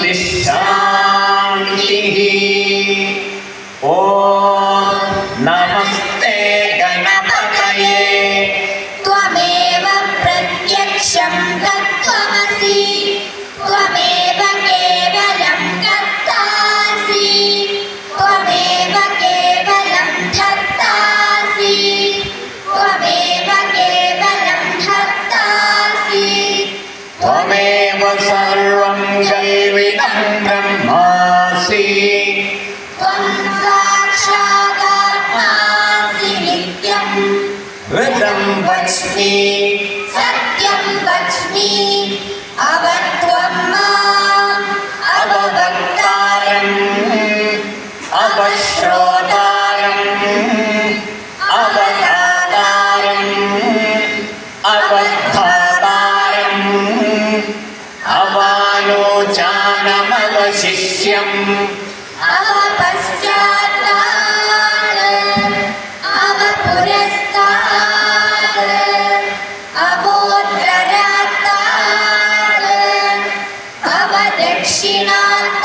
this वच्मि सत्यं वच्मि अवत्वं माम् अववक्तारम् अवश्रोतारम् अवदातारम् अवधातारम् अवालोचानमवशिष्यम् अवपश्चात्तात् ദക്ഷിണാന്ത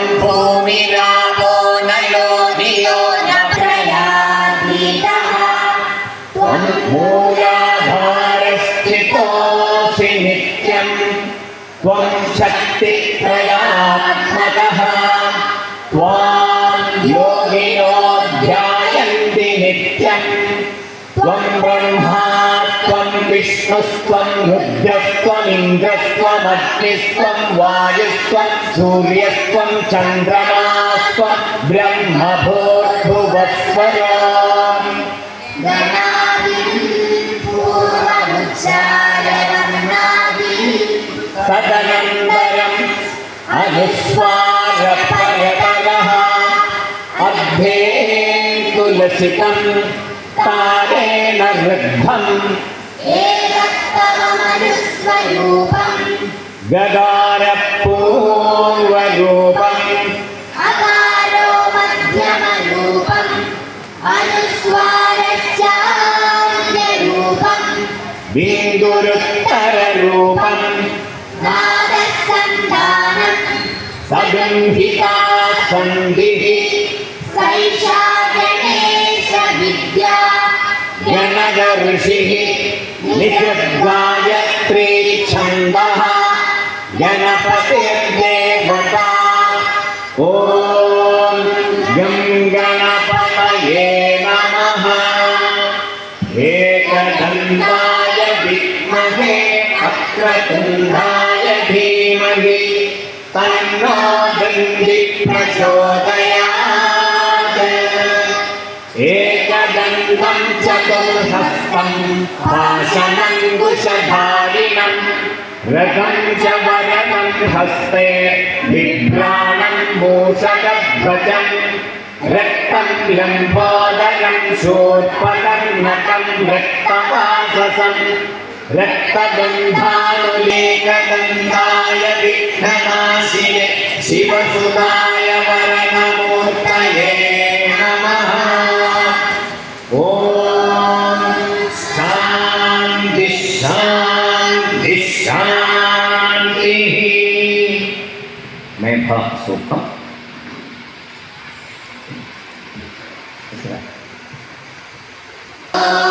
त्वं शक्तित्रयात्मकः त्वां योगिनो ध्यायन्ति नित्यम् त्वं ब्रह्मा त्वं विष्णुस्त्वं रुद्रस्त्वमिन्द्रस्त्वमग्निस्त्वं वायुस्त्वं सूर्यस्त्वं चन्द्रमास्त्वं ब्रह्मभूर्भुवस्वरा अभ्येन्दुलसितं तारेण वृद्धम्। एतत्तवमनुस्वरूपम् गदारपूर्वरूपम्। सगन्धिता सन्धिः सैषा गणेशविद्या जनगऋषिः निजगायत्री छन्दः। गणपतिर्देवता। ॐ गं गणपतये नमः। एकदन्ताय विद्महे वक्रतुण्डाय धीमहि। तन्नो दन्ति प्रचोदयात् एकदन्तं चतुर्हस्तं भाषमङ्कुशधारिणं रथं च वरदं हस्ते बिभ्राणं मूषकध्वजं रक्तं लम्बोदरं शूर्पकर्णकं रक्तवाससं रक्तगन्धानुलेखगन्धाय विघ्ननाशिने शिवसुदाय वरणमूर्तये नमः। ॐ शान्ति शान्ति शान्तिः। मेघ सुखम् सम्बभूव समेन्द्रो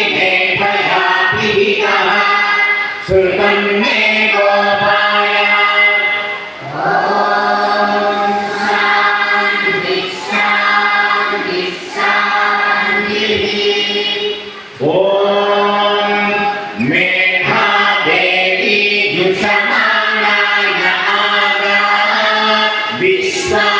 Krishna